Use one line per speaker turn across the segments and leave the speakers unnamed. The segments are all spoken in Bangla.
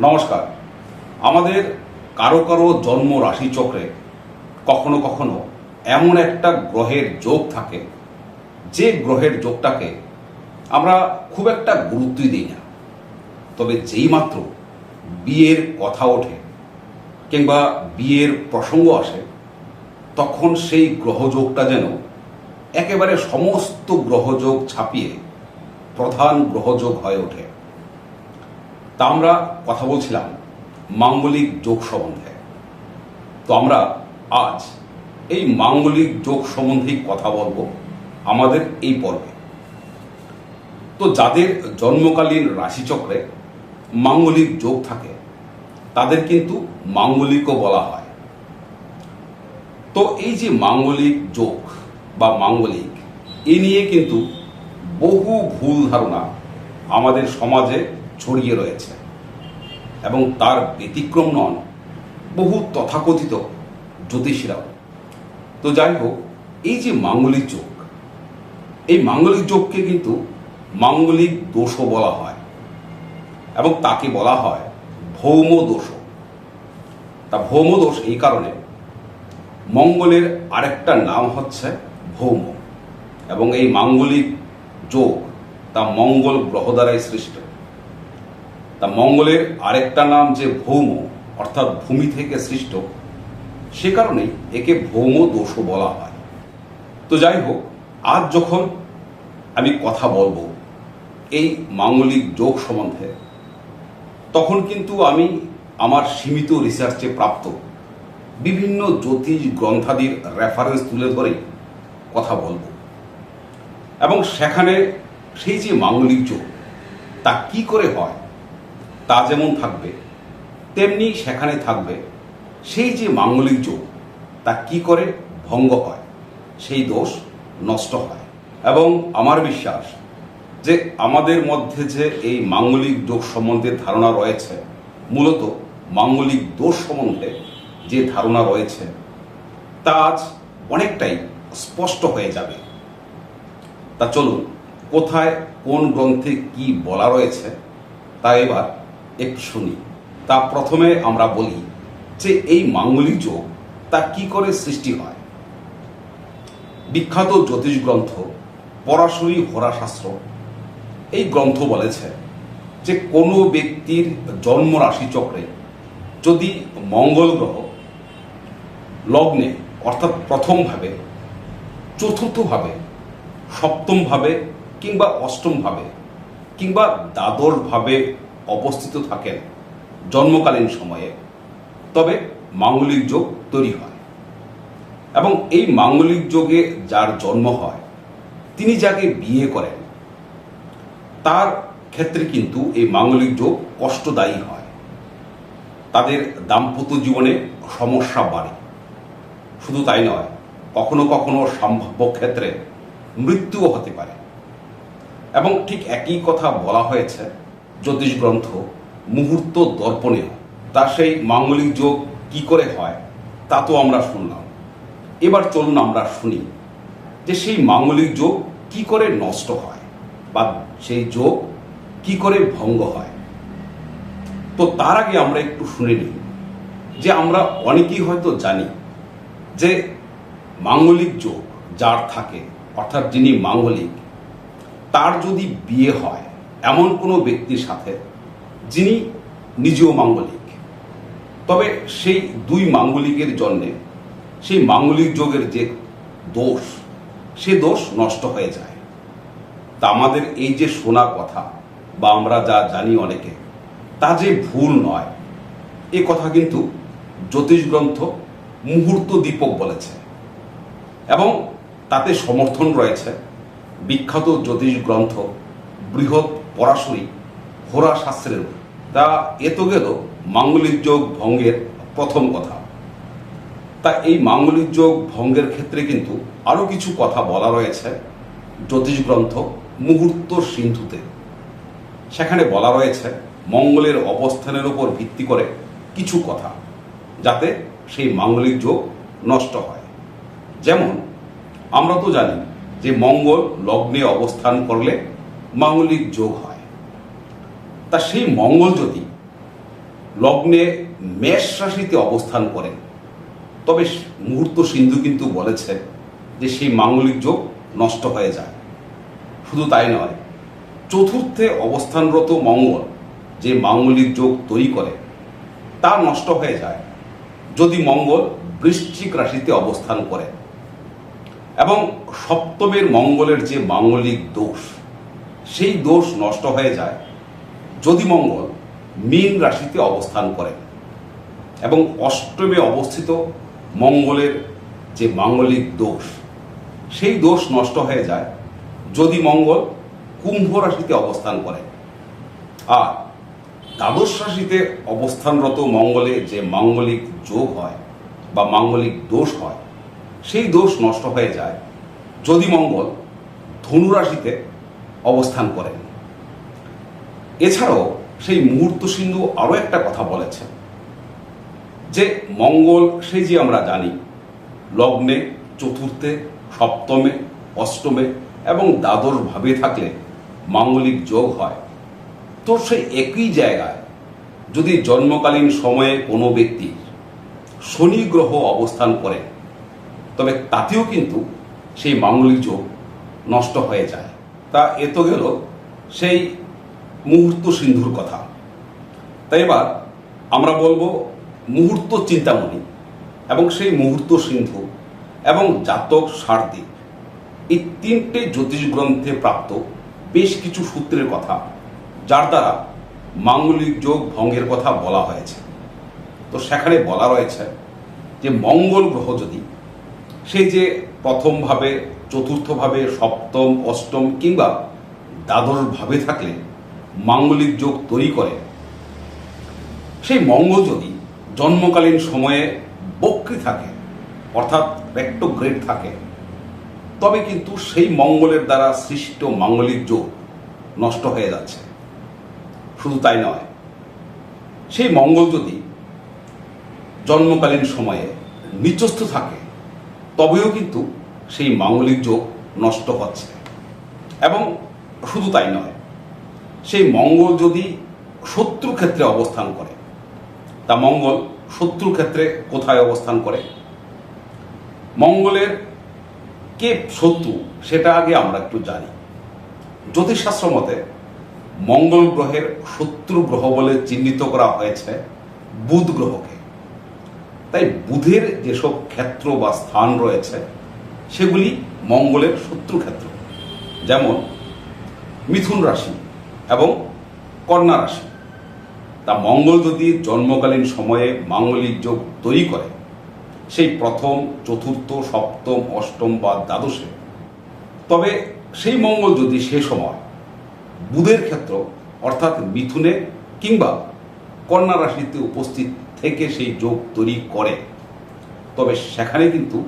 নমস্কার। আমাদের কারও কারও জন্ম রাশি চক্রে কখনো কখনো এমন একটা গ্রহের যোগ থাকে। যে গ্রহের যোগটাকে আমরা খুব একটা গুরুত্বই দিই না। তবে যেই মাত্র বিয়ের কথা ওঠে কিংবা বিয়ের প্রসঙ্গ আসে, তখন সেই গ্রহযোগটা যেন একেবারে সমস্ত গ্রহযোগ ছাপিয়ে প্রধান গ্রহযোগ হয়ে ওঠে। তা আমরা কথা বলছিলাম মাঙ্গলিক যোগ সম্বন্ধে। তো আমরা আজ এই মাঙ্গলিক যোগ সম্বন্ধেই কথা বলব আমাদের এই পর্বে। তো যাদের জন্মকালীন রাশিচক্রে মাঙ্গলিক যোগ থাকে, তাদের কিন্তু মাঙ্গলিকও বলা হয়। তো এই যে মাঙ্গলিক যোগ বা মাঙ্গলিক, এ নিয়ে কিন্তু বহু ভুল ধারণা আমাদের সমাজে ছড়িয়ে রয়েছে এবং তার ব্যতিক্রম নন, বহু তথাকথিত জ্যোতিষীরাও। তো যাই হোক, এই যে মাঙ্গলিক যোগ, এই মাঙ্গলিক যোগকে কিন্তু মাঙ্গলিক দোষও বলা হয় এবং তাকে বলা হয় ভৌম দোষ তা ভৌম দোষ এই কারণে মঙ্গলের আরেকটা নাম হচ্ছে ভৌম এবং এই মাঙ্গলিক যোগ তা মঙ্গল গ্রহ দ্বারাই সৃষ্ট। তা মঙ্গলের আরেকটা নাম যে ভৌম, অর্থাৎ ভূমি থেকে সৃষ্ট, সে কারণেই একে ভৌম দোষও বলা হয়। তো যাই হোক, আজ যখন আমি কথা বলব এই মাঙ্গলিক যোগ সম্বন্ধে, তখন কিন্তু আমি আমার সীমিত রিসার্চে প্রাপ্ত বিভিন্ন জ্যোতিষ গ্রন্থাদির রেফারেন্স তুলে ধরে কথা বলব। এবং সেখানে সেই যে মাঙ্গলিক যোগ, তা কি করে হয় তা যেমন থাকবে, তেমনি সেখানে থাকবে। সেই যে মাঙ্গলিক যোগ, তা কি করে? ভঙ্গ হয়। সেই দোষ নষ্ট হয়। এবং আমার বিশ্বাস যে আমাদের মধ্যে যে এই মাঙ্গলিক যোগ সম্বন্ধে ধারণা রয়েছে, মূলত মাঙ্গলিক দোষ সম্বন্ধে যে ধারণা রয়েছে, তা আজ অনেকটাই স্পষ্ট হয়ে যাবে। তা চলুন, কোথায় কোন গ্রন্থে কি বলা রয়েছে, তা এবার একটু শুনি। তা প্রথমে আমরা বলি যে এই মাঙ্গলিক যোগ তা কি করে সৃষ্টি হয়? বিখ্যাত জ্যোতিষ গ্রন্থ পরাশরী হোরাশাস্ত্র এই গ্রন্থ বলেছে যে কোনো ব্যক্তির জন্ম রাশি চক্রে যদি মঙ্গল গ্রহ লগ্নে অর্থাৎ প্রথমভাবে, চতুর্থভাবে, সপ্তমভাবে কিংবা অষ্টমভাবে কিংবা দ্বাদশভাবে অবস্থিত থাকেন জন্মকালীন সময়ে। তবে মাঙ্গলিক যোগ তৈরি হয়। এবং এই মাঙ্গলিক যোগে যার জন্ম হয়, তিনি যাকে বিয়ে করেন, তার ক্ষেত্রে কিন্তু এই মাঙ্গলিক যোগ কষ্টদায়ী হয়। তাদের দাম্পত্য জীবনে সমস্যা বাড়ে। শুধু তাই নয়, কখনো কখনো সম্ভাব্য ক্ষেত্রে মৃত্যুও হতে পারে। এবং ঠিক একই কথা বলা হয়েছে জ্যোতিষ গ্রন্থ, মুহূর্ত দর্পণে তা সেই মাঙ্গলিক যোগ কি করে হয়, তা তো আমরা শুনলাম। এবার চলুন আমরা শুনি যে সেই মাঙ্গলিক যোগ কি করে নষ্ট হয় বা সেই যোগ কি করে ভঙ্গ হয়। তো তার আগে আমরা একটু শুনে নিই যে আমরা অনেকেই হয়তো জানি যে মাঙ্গলিক যোগ যার থাকে, অর্থাৎ যিনি মাঙ্গলিক, তার যদি বিয়ে হয় এমন কোনো ব্যক্তির সাথে যিনি নিজেও মাঙ্গলিক। তবে সেই দুই মাঙ্গলিকের জন্যে, সেই মাঙ্গলিক যোগের যে দোষ, সে দোষ নষ্ট হয়ে যায়। তা আমাদের এই যে শোনা কথা, বা আমরা যা জানি অনেকে, তা যে ভুল নয়, এ কথা কিন্তু জ্যোতিষ গ্রন্থ মুহূর্ত দীপক বলেছে। এবং তাতে সমর্থন রয়েছে বিখ্যাত জ্যোতিষ গ্রন্থ বৃহৎ পরাশরী, হোরা শাস্ত্রের তা এ তো গেল মাঙ্গলিক যোগ ভঙ্গের প্রথম কথা। তা এই মাঙ্গলিক যোগ ভঙ্গের ক্ষেত্রে কিন্তু আরও কিছু কথা বলা রয়েছে জ্যোতিষ গ্রন্থ মুহূর্ত সিন্ধুতে। সেখানে বলা রয়েছে মঙ্গলের অবস্থানের উপর ভিত্তি করে কিছু কথা, যাতে সেই মাঙ্গলিক যোগ নষ্ট হয়। যেমন, আমরা তো জানি যে মঙ্গল লগ্নে অবস্থান করলে মাঙ্গলিক যোগ হয়। তা সেই মঙ্গল যদি লগ্নে মেষ রাশিতে অবস্থান করেন, তবে মুহূর্ত সিন্ধু কিন্তু বলেছে যে সেই মাঙ্গলিক যোগ নষ্ট হয়ে যায়। শুধু তাই নয়, চতুর্থে অবস্থানরত মঙ্গল যে মাঙ্গলিক যোগ তৈরি করে, তা নষ্ট হয়ে যায় যদি মঙ্গল বৃশ্চিক রাশিতে অবস্থান করে। এবং সপ্তমের মঙ্গলের যে মাঙ্গলিক দোষ সেই দোষ নষ্ট হয়ে যায় যদি মঙ্গল মীন রাশিতে অবস্থান করে এবং অষ্টমে অবস্থিত মঙ্গলের যে মাঙ্গলিক দোষ, সেই দোষ নষ্ট হয়ে যায় যদি মঙ্গল কুম্ভ রাশিতে অবস্থান করে। আর দ্বাদশ রাশিতে অবস্থানরত মঙ্গলে যে মাঙ্গলিক যোগ হয় বা মাঙ্গলিক দোষ হয়, সেই দোষ নষ্ট হয়ে যায়। যদি মঙ্গল ধনু রাশিতে অবস্থান করেন। এছাড়াও সেই মুহূর্ত সিন্ধু আরও একটা কথা বলেছে যে মঙ্গল সেই যে আমরা জানি, লগ্নে, চতুর্থে, সপ্তমে, অষ্টমে এবং দ্বাদশ ভাবে থাকলে মাঙ্গলিক যোগ হয়। তো সেই একই জায়গায় যদি জন্মকালীন সময়ে কোনো ব্যক্তির শনি গ্রহ অবস্থান করে, তবে তাতেও কিন্তু সেই মাঙ্গলিক যোগ নষ্ট হয়ে যায়। তা এ তো গেল সেই মুহূর্ত সিন্ধুর কথা। তাই এবার আমরা বলব মুহূর্ত চিন্তামণি এবং সেই মুহূর্ত সিন্ধু এবং জাতক সারদিক এই তিনটে জ্যোতিষ গ্রন্থে প্রাপ্ত বেশ কিছু সূত্রের কথা, যার দ্বারা মাঙ্গলিক যোগ ভঙ্গের কথা বলা হয়েছে। তো সেখানে বলা রয়েছে যে মঙ্গল গ্রহ যদি সেই যে প্রথমভাবে চতুর্থভাবে সপ্তম, অষ্টম কিংবা দ্বাদশ ভাবে থাকলে মাঙ্গলিক যোগ তৈরি করে। সেই মঙ্গল যদি জন্মকালীন সময়ে বক্রি থাকে, অর্থাৎ রেক্টোগ্রেড থাকে, তবে কিন্তু সেই মঙ্গলের দ্বারা সৃষ্ট মাঙ্গলিক যোগ নষ্ট হয়ে যাচ্ছে। শুধু তাই নয়, সেই মঙ্গল যদি জন্মকালীন সময়ে নিচস্থ থাকে, তবেও কিন্তু সেই মাঙ্গলিক যোগ নষ্ট হচ্ছে। এবং শুধু তাই নয়, সেই মঙ্গল যদি শত্রু ক্ষেত্রে অবস্থান করে, তা মঙ্গল শত্রু ক্ষেত্রে কোথায় অবস্থান করে? মঙ্গলের কে শত্রু সেটা আগে আমরা একটু জানি। জ্যোতিষশাস্ত্র মতে মঙ্গল গ্রহের শত্রু গ্রহ বলে চিহ্নিত করা হয়েছে বুধ গ্রহকে। তাই বুধের যেসব ক্ষেত্র বা স্থান রয়েছে সেগুলি মঙ্গলের শত্রু ক্ষেত্র যেমন মিথুন রাশি এবং কন্যা রাশি। তা মঙ্গল যদি জন্মকালীন সময়ে মাঙ্গলিক যোগ তৈরি করে, সেই প্রথম, চতুর্থ, সপ্তম, অষ্টম বা দ্বাদশে, তবে সেই মঙ্গল যদি সে সময় বুধের ক্ষেত্র, অর্থাৎ মিথুনে কিংবা কন্যা রাশিতে উপস্থিত থেকে সেই যোগ তৈরি করে, তবে সেখানে কিন্তু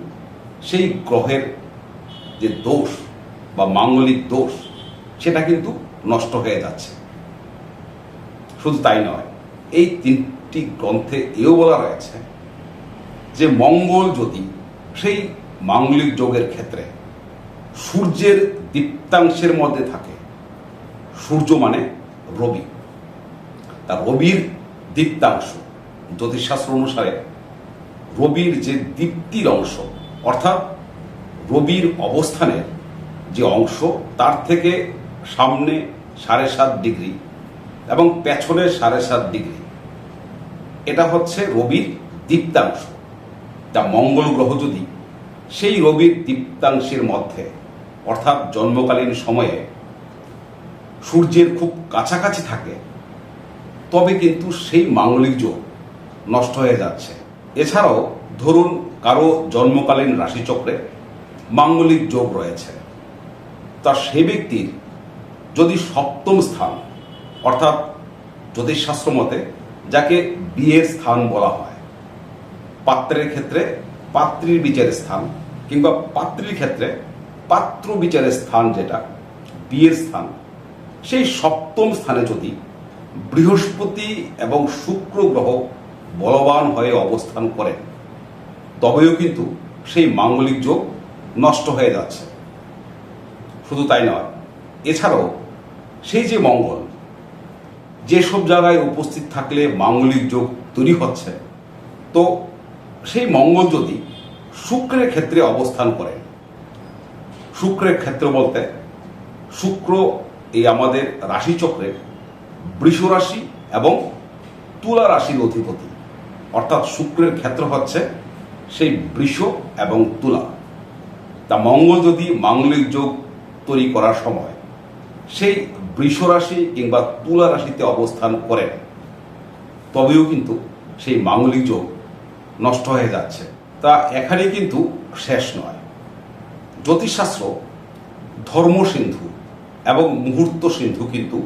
সেই গ্রহের যে দোষ বা মাঙ্গলিক দোষ, সেটা কিন্তু নষ্ট হয়ে যাচ্ছে। শুধু তাই নয়, এই তিনটি গ্রন্থে এও বলা রয়েছে যে মঙ্গল যদি সেই মাঙ্গলিক যোগের ক্ষেত্রে সূর্যের দীপ্তাংশের মধ্যে থাকে, সূর্য মানে রবি। তা রবির দীপ্তাংশ জ্যোতিষশাস্ত্র অনুসারে রবির যে দীপ্তির অংশ অর্থাৎ রবির অবস্থানের যে অংশ, তার থেকে সামনে সাড়ে সাত ডিগ্রি এবং পেছনে সাড়ে সাত ডিগ্রি। এটা হচ্ছে রবির দীপ্তাংশ। যা মঙ্গল গ্রহ যদি সেই রবির দীপ্তাংশের মধ্যে, অর্থাৎ জন্মকালীন সময়ে সূর্যের খুব কাছাকাছি থাকে, তবে কিন্তু সেই মাঙ্গলিক যোগ নষ্ট হয়ে যাচ্ছে। এছাড়াও ধরুন কারও জন্মকালীন রাশিচক্রে মাঙ্গলিক যোগ রয়েছে। তা সে ব্যক্তির যদি সপ্তম স্থান, অর্থাৎ জ্যোতিষশাস্ত্র মতে যাকে বিয়ের স্থান বলা হয়, পাত্রের ক্ষেত্রে পাত্রীর বিচারের স্থান কিংবা পাত্রীর ক্ষেত্রে পাত্র বিচারের স্থান যেটা, বিয়ের স্থান, সেই সপ্তম স্থানে যদি বৃহস্পতি এবং শুক্র গ্রহ বলবান হয়ে অবস্থান করেন তবেও কিন্তু সেই মাঙ্গলিক যোগ নষ্ট হয়ে যাচ্ছে। শুধু তাই নয়, এছাড়াও সেই যে মঙ্গল, যেসব জায়গায় উপস্থিত থাকলে মাঙ্গলিক যোগ তৈরি হচ্ছে, তো সেই মঙ্গল যদি শুক্রের ক্ষেত্রে অবস্থান করেন শুক্রের ক্ষেত্র বলতে শুক্র এই আমাদের রাশিচক্রে বৃষ রাশি এবং তুলা রাশির অধিপতি। অর্থাৎ শুক্রের ক্ষেত্র হচ্ছে সেই বৃষ এবং তুলা। তা মঙ্গল যদি মাঙ্গলিক যোগ তৈরি করার সময় সেই বৃষ রাশি কিংবা তুলা রাশিতে অবস্থান করেন তবেও কিন্তু সেই মাঙ্গলিক যোগ নষ্ট হয়ে যাচ্ছে। তা এখানে কিন্তু শেষ নয়। জ্যোতিষশাস্ত্র ধর্ম সিন্ধু এবং মুহূর্ত সিন্ধু কিন্তু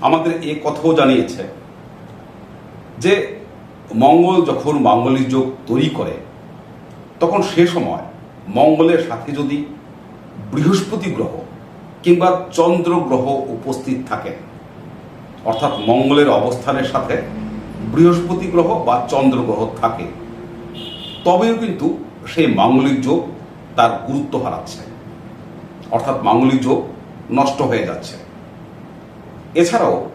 আমাদের এ কথাও জানিয়েছে যে মঙ্গল যখন মাঙ্গলিক যোগ তৈরি করে তখন সে সময় মঙ্গলের সাথে যদি বৃহস্পতি গ্রহ কিংবা চন্দ্র গ্রহ উপস্থিত থাকেন অর্থাৎ মঙ্গলের অবস্থানের সাথে বৃহস্পতি গ্রহ বা চন্দ্র গ্রহ থাকে, তবেও কিন্তু সেই মাঙ্গলিক যোগ তার গুরুত্ব হারাচ্ছে। অর্থাৎ মাঙ্গলিক যোগ নষ্ট হয়ে যাচ্ছে। এছাড়াও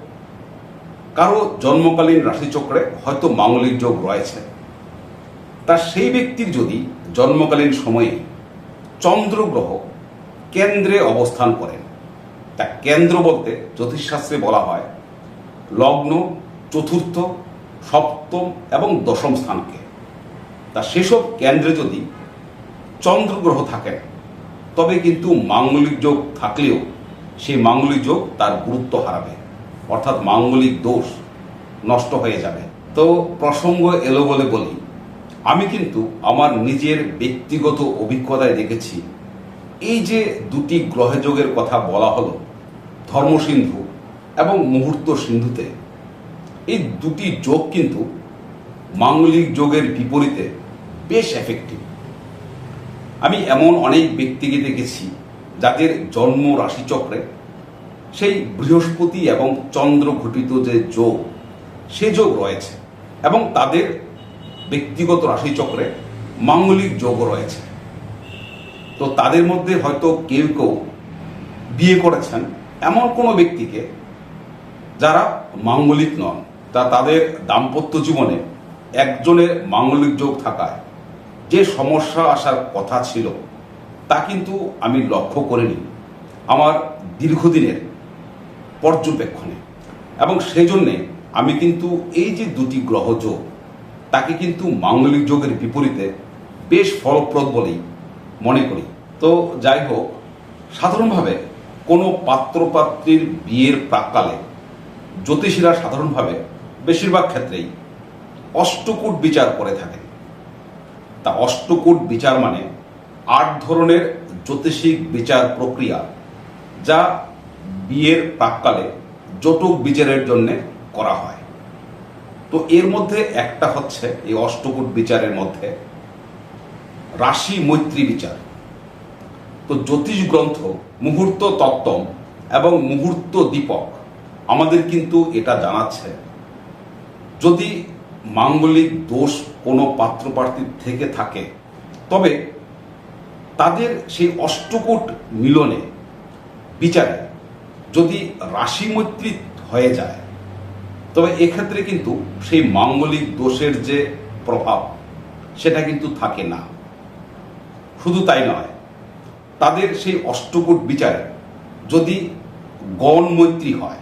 কারও জন্মকালীন রাশিচক্রে হয়তো মাঙ্গলিক যোগ রয়েছে। তা সেই ব্যক্তির যদি জন্মকালীন সময়ে চন্দ্র গ্রহ কেন্দ্রে অবস্থান করেন, তা কেন্দ্র বলতে জ্যোতিষশাস্ত্রে বলা হয় লগ্ন, চতুর্থ, সপ্তম এবং দশম স্থানকে। তা সেসব কেন্দ্রে যদি চন্দ্র গ্রহ থাকেন, তবে কিন্তু মাঙ্গলিক যোগ থাকলেও সেই মাঙ্গলিক যোগ তার গুরুত্ব হারাবে, অর্থাৎ মাঙ্গলিক দোষ নষ্ট হয়ে যাবে। তো প্রসঙ্গ এলো বলে বলি আমি কিন্তু আমার নিজের ব্যক্তিগত অভিজ্ঞতায় দেখেছি। এই যে দুটি গ্রহযোগের কথা বলা হলো, ধর্মসিন্ধু এবং মুহূর্ত সিন্ধুতে, এই দুটি যোগ কিন্তু মাঙ্গলিক যোগের বিপরীতে বেশ এফেক্টিভ আমি এমন অনেক ব্যক্তিকে দেখেছি যাদের জন্ম রাশিচক্রে সেই বৃহস্পতি এবং চন্দ্র ঘটিত যে যোগ, সে যোগ রয়েছে এবং তাদের ব্যক্তিগত রাশিচক্রে মাঙ্গলিক যোগও রয়েছে। তো তাদের মধ্যে হয়তো কেউ কেউ বিয়ে করেছেন এমন কোনো ব্যক্তিকে যারা মাঙ্গলিক নন, তা তাদের দাম্পত্য জীবনে একজনের মাঙ্গলিক যোগ থাকায় যে সমস্যা আসার কথা ছিল, তা কিন্তু আমি লক্ষ্য করিনি আমার দীর্ঘদিনের পর্যবেক্ষণে। এবং সেই জন্যে আমি কিন্তু এই যে দুটি গ্রহ যোগ তাকে কিন্তু মাঙ্গলিক যোগের বিপরীতে বেশ ফলপ্রদ বলেই মনে করি। তো যাই হোক, সাধারণভাবে কোনো পাত্রপাত্রীর বিয়ের প্রাককালে জ্যোতিষীরা সাধারণভাবে বেশিরভাগ ক্ষেত্রেই অষ্টকূট বিচার করে থাকেন। তা অষ্টকূট বিচার মানে আট ধরনের জ্যোতিষিক বিচার প্রক্রিয়া যা বিয়ের প্রাককালে জটক বিচারের জন্যে করা হয়। তো এর মধ্যে একটা হচ্ছে এই অষ্টকূট বিচারের মধ্যে রাশি মৈত্রী বিচার। তো জ্যোতিষ গ্রন্থ, মুহূর্ত তত্ত্বম এবং মুহূর্ত দীপক আমাদের কিন্তু এটা জানাচ্ছে। যদি মাঙ্গলিক দোষ কোনো পাত্রপ্রার্থীর থেকে থাকে, তবে তাদের সেই অষ্টকূট মিলনে বিচারে যদি রাশি মৈত্রী হয়ে যায় তবে এক্ষেত্রে কিন্তু সেই মাঙ্গলিক দোষের যে প্রভাব, সেটা কিন্তু থাকে না। শুধু তাই নয়, তাদের সেই অষ্টকূট বিচারে যদি গণ মৈত্রী হয়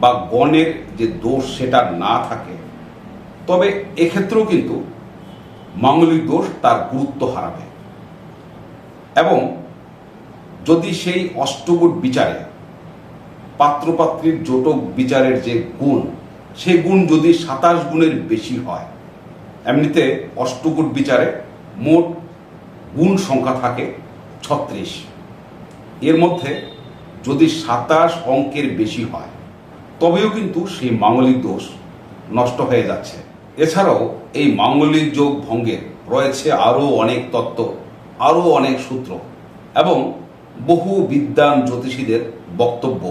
বা গণের যে দোষ সেটা না থাকে, তবে এক্ষেত্রেও কিন্তু মাঙ্গলিক দোষ তার গুরুত্ব হারাবে। এবং যদি সেই অষ্টগুট বিচারে পাত্রপাত্রীর জটক বিচারের যে গুণ সেই গুণ যদি সাতাশ গুণের বেশি হয়, এমনিতে অষ্টগুট বিচারে মোট গুণ সংখ্যা থাকে ছত্রিশ। এর মধ্যে যদি সাতাশ অঙ্কের বেশি হয়, তবেও কিন্তু সেই মাঙ্গলিক দোষ নষ্ট হয়ে যাচ্ছে। এছাড়াও এই মাঙ্গলিক যোগ ভঙ্গের রয়েছে আরও অনেক তত্ত্ব, আরও অনেক সূত্র এবং বহু বিদ্যান জ্যোতিষীদের বক্তব্য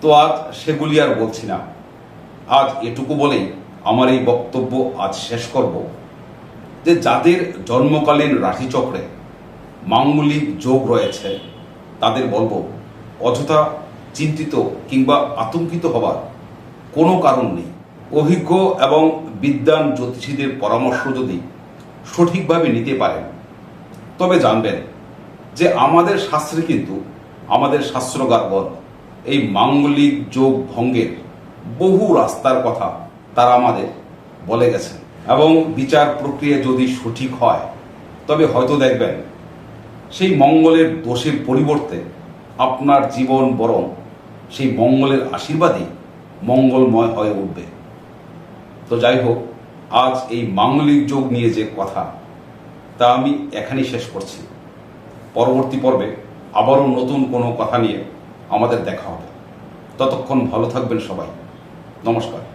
তো আজ সেগুলি আর বলছি না। আজ এটুকু বলেই আমার এই বক্তব্য আজ শেষ করব যে যাদের জন্মকালীন রাশিচক্রে মাঙ্গলিক যোগ রয়েছে, তাদের বলব অযথা চিন্তিত কিংবা আতঙ্কিত হবার কোনো কারণ নেই। অভিজ্ঞ এবং বিদ্যান জ্যোতিষীদের পরামর্শ যদি সঠিকভাবে নিতে পারেন, তবে জানবেন যে আমাদের শাস্ত্রে কিন্তু আমাদের শাস্ত্রগারগণ এই মাঙ্গলিক যোগ ভঙ্গের বহু রাস্তার কথা তারা আমাদের বলে গেছেন এবং বিচার প্রক্রিয়া যদি সঠিক হয়, তবে হয়তো দেখবেন সেই মঙ্গলের দোষের পরিবর্তে আপনার জীবন বরং সেই মঙ্গলের আশীর্বাদই মঙ্গলময় হয়ে উঠবে। তো যাই হোক, আজ এই মাঙ্গলিক যোগ নিয়ে যে কথা, তা আমি এখানেই শেষ করছি। পরবর্তী পর্বে আবারও নতুন কোনো কথা নিয়ে আমাদের দেখা হবে। ততক্ষণ ভালো থাকবেন সবাই। নমস্কার।